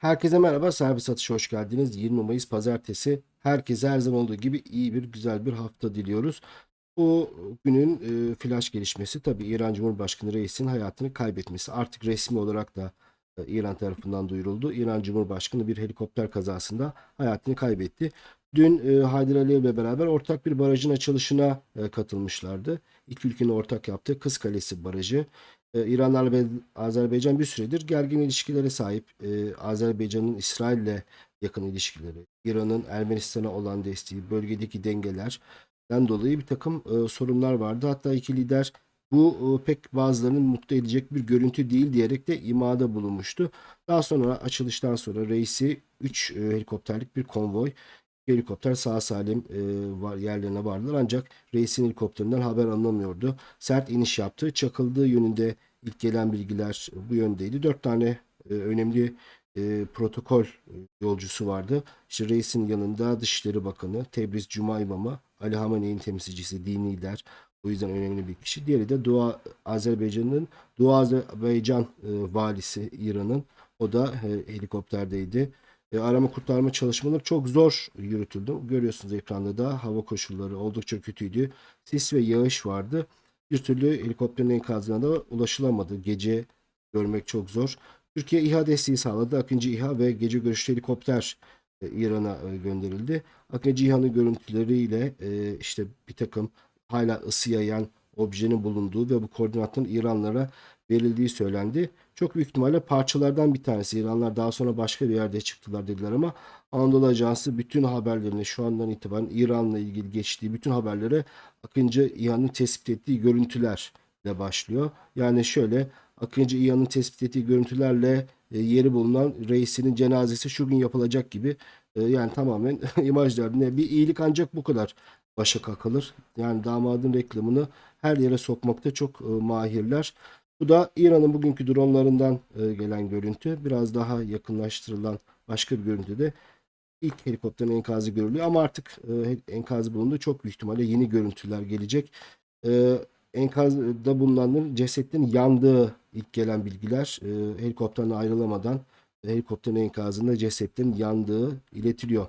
Herkese merhaba, servis satışa hoş geldiniz. 20 Mayıs Pazartesi. Herkese her zaman olduğu gibi iyi bir, güzel bir hafta diliyoruz. Bu günün e, flash gelişmesi tabii İran Cumhurbaşkanı Reis'in hayatını kaybetmesi. Artık resmi olarak da e, İran tarafından duyuruldu. İran Cumhurbaşkanı bir helikopter kazasında hayatını kaybetti. Dün e, Haydar Aliyev'le beraber ortak bir barajın açılışına e, katılmışlardı. İki ülkenin ortak yaptığı Kız Kalesi Barajı. E, İranlarla ve Azerbaycan bir süredir gergin ilişkilere sahip. E, Azerbaycan'ın İsrail'le yakın ilişkileri, İran'ın Ermenistan'a olan desteği, bölgedeki dengelerden dolayı bir takım e, sorunlar vardı. Hatta iki lider bu e, pek bazılarının mutlu edecek bir görüntü değil diyerek de imada bulunmuştu. Daha sonra açılıştan sonra reisi 3 helikopterlik bir konvoy helikopter sağ salim e, var, yerlerine vardılar ancak reisin helikopterinden haber alınamıyordu. Sert iniş yaptı. Çakıldığı yönünde ilk gelen bilgiler bu yöndeydi. Dört tane e, önemli e, protokol yolcusu vardı. İşte reisin yanında Dışişleri Bakanı, Tebriz Cuma İmamı, Ali Hamene'nin temsilcisi, dini lider. O yüzden önemli bir kişi. Diğeri de Doğu Azerbaycan'ın Doğu Azerbaycan e, valisi İran'ın. O da e, helikopterdeydi. E, arama kurtarma çalışmaları çok zor yürütüldü. Görüyorsunuz ekranda da hava koşulları oldukça kötüydü. Sis ve yağış vardı. Bir türlü helikopterin enkazına da ulaşılamadı. Gece görmek çok zor. Türkiye İHA desteği sağladı. Akıncı İHA ve gece görüşlü helikopter e, İran'a e, gönderildi. Akıncı İHA'nın görüntüleriyle e, işte bir takım hala ısı yayan objenin bulunduğu ve bu koordinatın İranlara verildiği söylendi. Çok büyük ihtimalle parçalardan bir tanesi. İranlar daha sonra başka bir yerde çıktılar dediler ama Anadolu Ajansı bütün haberlerini şu andan itibaren İran'la ilgili geçtiği bütün haberlere Akıncı İHA'nın tespit ettiği görüntülerle başlıyor. Yani şöyle Akıncı İHA'nın tespit ettiği görüntülerle e, yeri bulunan reisinin cenazesi şu gün yapılacak gibi e, yani tamamen imajlar. Bir iyilik ancak bu kadar başa kakılır. Yani damadın reklamını her yere sokmakta çok e, mahirler. Bu da İran'ın bugünkü dronlarından e, gelen görüntü. Biraz daha yakınlaştırılan başka bir görüntüde ilk helikopterin enkazı görülüyor ama artık e, enkazı bulundu. Çok büyük ihtimalle yeni görüntüler gelecek. E, enkazda bulunanların cesetlerin yandığı ilk gelen bilgiler helikopterden ayrılamadan helikopterin enkazında cesetlerin yandığı iletiliyor.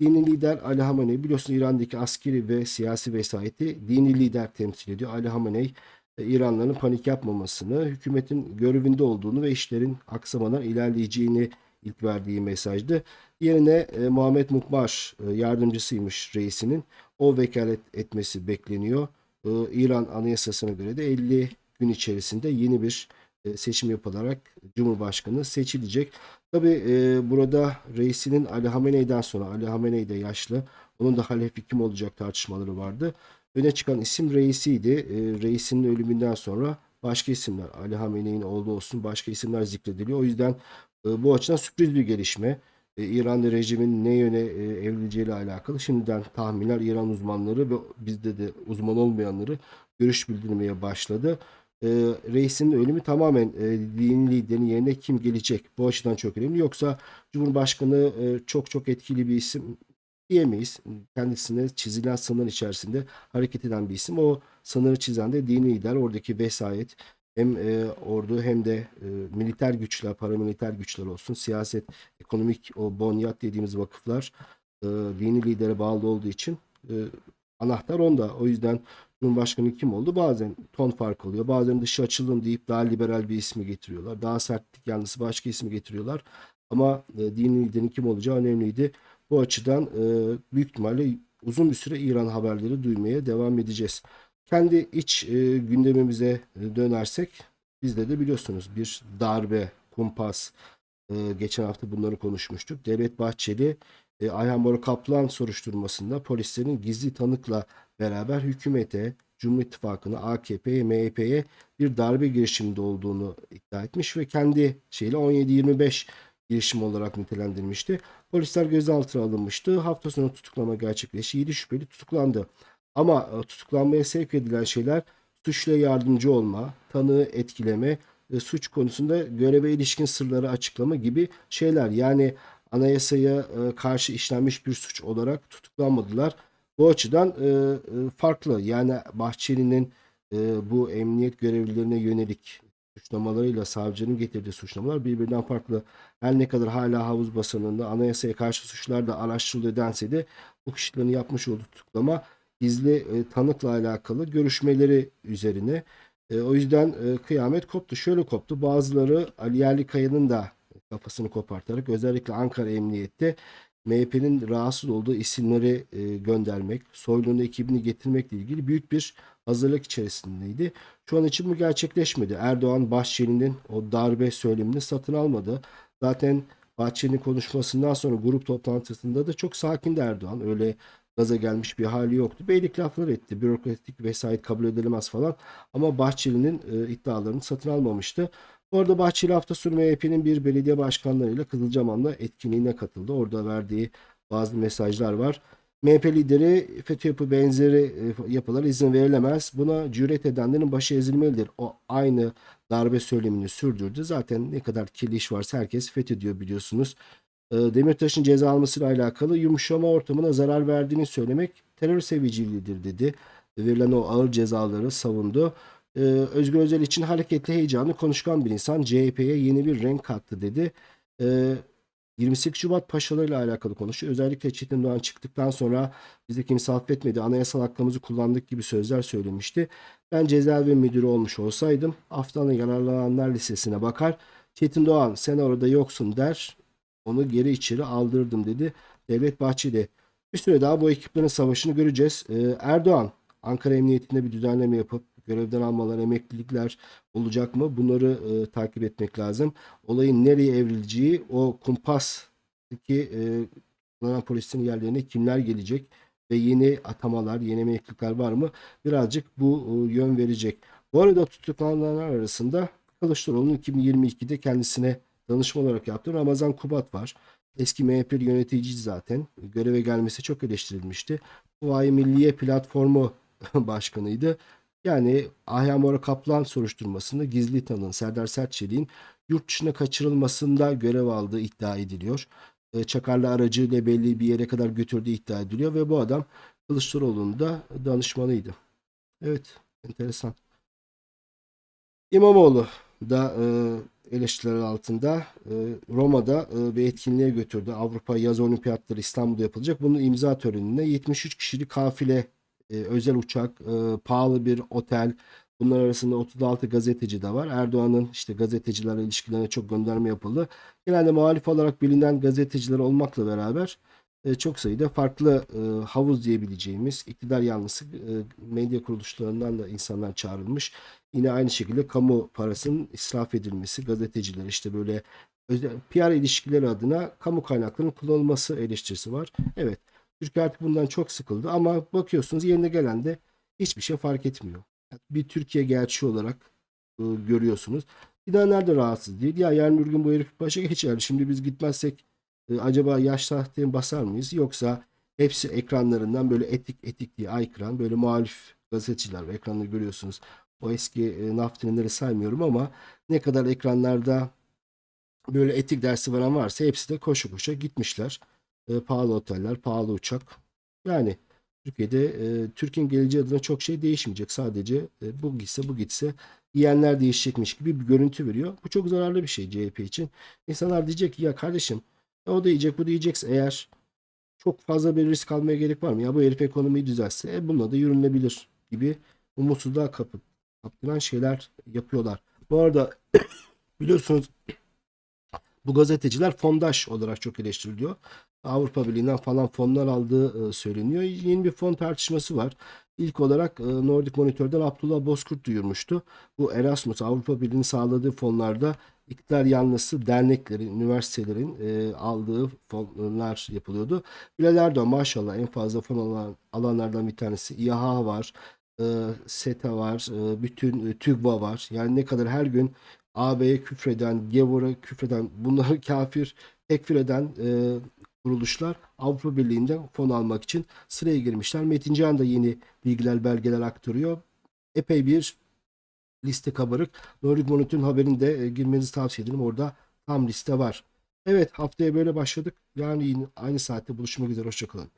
Dini lider Ali Hamenei biliyorsun İran'daki askeri ve siyasi vesayeti dini lider temsil ediyor. Ali Hamenei e, İranların panik yapmamasını, hükümetin görevinde olduğunu ve işlerin aksamadan ilerleyeceğini ilk verdiği mesajdı. Yerine e, Muhammed Mukbar e, yardımcısıymış reisinin. O vekalet etmesi bekleniyor. E, İran anayasasına göre de 50 gün içerisinde yeni bir e, seçim yapılarak Cumhurbaşkanı seçilecek. Tabi e, burada reisinin Ali Hamenei'den sonra Ali Hamenei de yaşlı. Onun da halefi kim olacak tartışmaları vardı. Öne çıkan isim reisiydi. E, reisinin ölümünden sonra başka isimler Ali Hamenei'nin oğlu olsun başka isimler zikrediliyor. O yüzden e, bu açıdan sürpriz bir gelişme. E, İran'da rejimin ne yöne e, evrileceğiyle alakalı şimdiden tahminler İran uzmanları ve bizde de uzman olmayanları görüş bildirmeye başladı. E, reisin ölümü tamamen e, dini liderin yerine kim gelecek? Bu açıdan çok önemli. Yoksa Cumhurbaşkanı e, çok çok etkili bir isim diyemeyiz. Kendisine çizilen sınır içerisinde hareket eden bir isim. O sınırı çizen de dini lider. Oradaki vesayet hem e, ordu hem de e, militer güçler, paramiliter güçler olsun, siyaset, ekonomik o bonyat dediğimiz vakıflar e, dini lidere bağlı olduğu için e, anahtar onda. O yüzden Cumhurbaşkanı kim oldu? Bazen ton fark oluyor. Bazen dışı açılım deyip daha liberal bir ismi getiriyorlar. Daha sertlik yanlısı başka ismi getiriyorlar. Ama e, dini liderin kim olacağı önemliydi. Bu açıdan e, büyük ihtimalle uzun bir süre İran haberleri duymaya devam edeceğiz. Kendi iç e, gündemimize e, dönersek bizde de biliyorsunuz bir darbe, kumpas, e, geçen hafta bunları konuşmuştuk. Devlet Bahçeli e, Ayhan Bora Kaplan soruşturmasında polislerin gizli tanıkla beraber hükümete, Cumhur İttifakı'na, AKP'ye, MHP'ye bir darbe girişiminde olduğunu iddia etmiş ve kendi şeyle 17-25 girişim olarak nitelendirmişti. Polisler gözaltına alınmıştı. Hafta sonu tutuklama gerçekleşti. 7 şüpheli tutuklandı. Ama e, tutuklanmaya sevk edilen şeyler suçla yardımcı olma, tanığı etkileme, e, suç konusunda göreve ilişkin sırları açıklama gibi şeyler. Yani anayasaya e, karşı işlenmiş bir suç olarak tutuklanmadılar. Bu açıdan farklı. Yani Bahçeli'nin bu emniyet görevlilerine yönelik suçlamalarıyla savcının getirdiği suçlamalar birbirinden farklı. Her ne kadar hala havuz basınında anayasaya karşı suçlar da araştırılıyor dense de bu kişilerin yapmış olduğu tutuklama gizli e, tanıkla alakalı görüşmeleri üzerine. E, o yüzden e, kıyamet koptu. Şöyle koptu. Bazıları Ali Yerlikaya'nın da kafasını kopartarak özellikle Ankara Emniyet'te MHP'nin rahatsız olduğu isimleri e, göndermek, Soylu'nun ekibini getirmekle ilgili büyük bir hazırlık içerisindeydi. Şu an için bu gerçekleşmedi. Erdoğan Bahçeli'nin o darbe söylemini satın almadı. Zaten Bahçeli'nin konuşmasından sonra grup toplantısında da çok sakindi Erdoğan. Öyle gaza gelmiş bir hali yoktu. Beylik laflar etti. Bürokratik vesayet kabul edilemez falan. Ama Bahçeli'nin e, iddialarını satın almamıştı. Bu arada Bahçeli hafta sonu MHP'nin bir belediye başkanlarıyla Kızılcahamam'da etkinliğine katıldı. Orada verdiği bazı mesajlar var. MHP lideri FETÖ yapı benzeri e, yapılara izin verilemez. Buna cüret edenlerin başı ezilmelidir. O aynı darbe söylemini sürdürdü. Zaten ne kadar kirli iş varsa herkes FETÖ diyor biliyorsunuz. E, Demirtaş'ın ceza almasıyla alakalı yumuşama ortamına zarar verdiğini söylemek terör seviciliğidir dedi. Verilen o ağır cezaları savundu. Ee, Özgür Özel için hareketli heyecanlı konuşkan bir insan CHP'ye yeni bir renk kattı dedi. Ee, 28 Şubat paşalarıyla alakalı konuşuyor. Özellikle Çetin Doğan çıktıktan sonra bize kimse affetmedi. Anayasal hakkımızı kullandık gibi sözler söylemişti. Ben cezaevi müdürü olmuş olsaydım haftanın yararlananlar listesine bakar. Çetin Doğan sen orada yoksun der. Onu geri içeri aldırdım dedi. Devlet Bahçeli. Bir süre daha bu ekiplerin savaşını göreceğiz. Ee, Erdoğan Ankara Emniyetinde bir düzenleme yapıp görevden almalar, emeklilikler olacak mı? Bunları e, takip etmek lazım. Olayın nereye evrileceği, o kumpastaki e, kullanan polisin yerlerine kimler gelecek ve yeni atamalar, yeni emeklilikler var mı? Birazcık bu e, yön verecek. Bu arada tutuklananlar arasında Kılıçdaroğlu'nun 2022'de kendisine danışma olarak yaptığı Ramazan Kubat var. Eski MHP yöneticiydi zaten. Göreve gelmesi çok eleştirilmişti. Huvayi Milliye Platformu başkanıydı. Yani Ahyamora Kaplan soruşturmasında gizli tanığın Serdar Sertçelik'in yurt dışına kaçırılmasında görev aldığı iddia ediliyor. E, Çakarlı aracıyla belli bir yere kadar götürdüğü iddia ediliyor ve bu adam Kılıçdaroğlu'nun da danışmanıydı. Evet, enteresan. İmamoğlu da e, eleştiriler altında e, Roma'da e, bir etkinliğe götürdü. Avrupa Yaz Olimpiyatları İstanbul'da yapılacak. Bunun imza törenine 73 kişilik kafile e, özel uçak, e, pahalı bir otel. Bunlar arasında 36 gazeteci de var. Erdoğan'ın işte gazetecilerle ilişkilerine çok gönderme yapıldı. Genelde muhalif olarak bilinen gazeteciler olmakla beraber e, çok sayıda farklı e, havuz diyebileceğimiz iktidar yanlısı e, medya kuruluşlarından da insanlar çağrılmış. Yine aynı şekilde kamu parasının israf edilmesi, gazeteciler işte böyle özel, PR ilişkileri adına kamu kaynaklarının kullanılması eleştirisi var. Evet. Türkiye artık bundan çok sıkıldı ama bakıyorsunuz yerine gelen de hiçbir şey fark etmiyor. Bir Türkiye gerçeği olarak e, görüyorsunuz. Gidenler de rahatsız değil. Ya yarın bir gün bu herif başa geçer. Şimdi biz gitmezsek e, acaba yaş tahtaya basar mıyız? Yoksa hepsi ekranlarından böyle etik etik diye aykıran böyle muhalif gazeteciler ekranda görüyorsunuz. O eski e, naftinleri saymıyorum ama ne kadar ekranlarda böyle etik dersi veren varsa hepsi de koşu koşa gitmişler. E, pahalı oteller, pahalı uçak. Yani Türkiye'de e, Türkiye'nin geleceği adına çok şey değişmeyecek. Sadece e, bu gitse bu gitse yiyenler değişecekmiş gibi bir görüntü veriyor. Bu çok zararlı bir şey CHP için. İnsanlar diyecek ki ya kardeşim e, o da yiyecek bu da yiyecekse eğer çok fazla bir risk almaya gerek var mı? Ya bu herif ekonomiyi düzelse e, bununla da yürünebilir gibi umutsuzluğa kapı, kaptıran şeyler yapıyorlar. Bu arada biliyorsunuz bu gazeteciler fondaş olarak çok eleştiriliyor. Avrupa Birliği'nden falan fonlar aldığı e, söyleniyor. Yeni bir fon tartışması var. İlk olarak e, Nordic Monitör'den Abdullah Bozkurt duyurmuştu. Bu Erasmus Avrupa Birliği'nin sağladığı fonlarda iktidar yanlısı derneklerin, üniversitelerin e, aldığı fonlar yapılıyordu. Bilal Erdoğan maşallah en fazla fon alan alanlardan bir tanesi. İHA var, SETA var, bütün e, TÜGVA var. Yani ne kadar her gün AB'ye küfreden, Gevur'a küfreden, bunları kafir tekfir eden kuruluşlar Avrupa Birliği'nden fon almak için sıraya girmişler. Metin Can da yeni bilgiler, belgeler aktarıyor. Epey bir liste kabarık. Nordic Monitor'un haberini de e, girmenizi tavsiye ederim. Orada tam liste var. Evet haftaya böyle başladık. Yani aynı saatte buluşmak üzere. Hoşçakalın.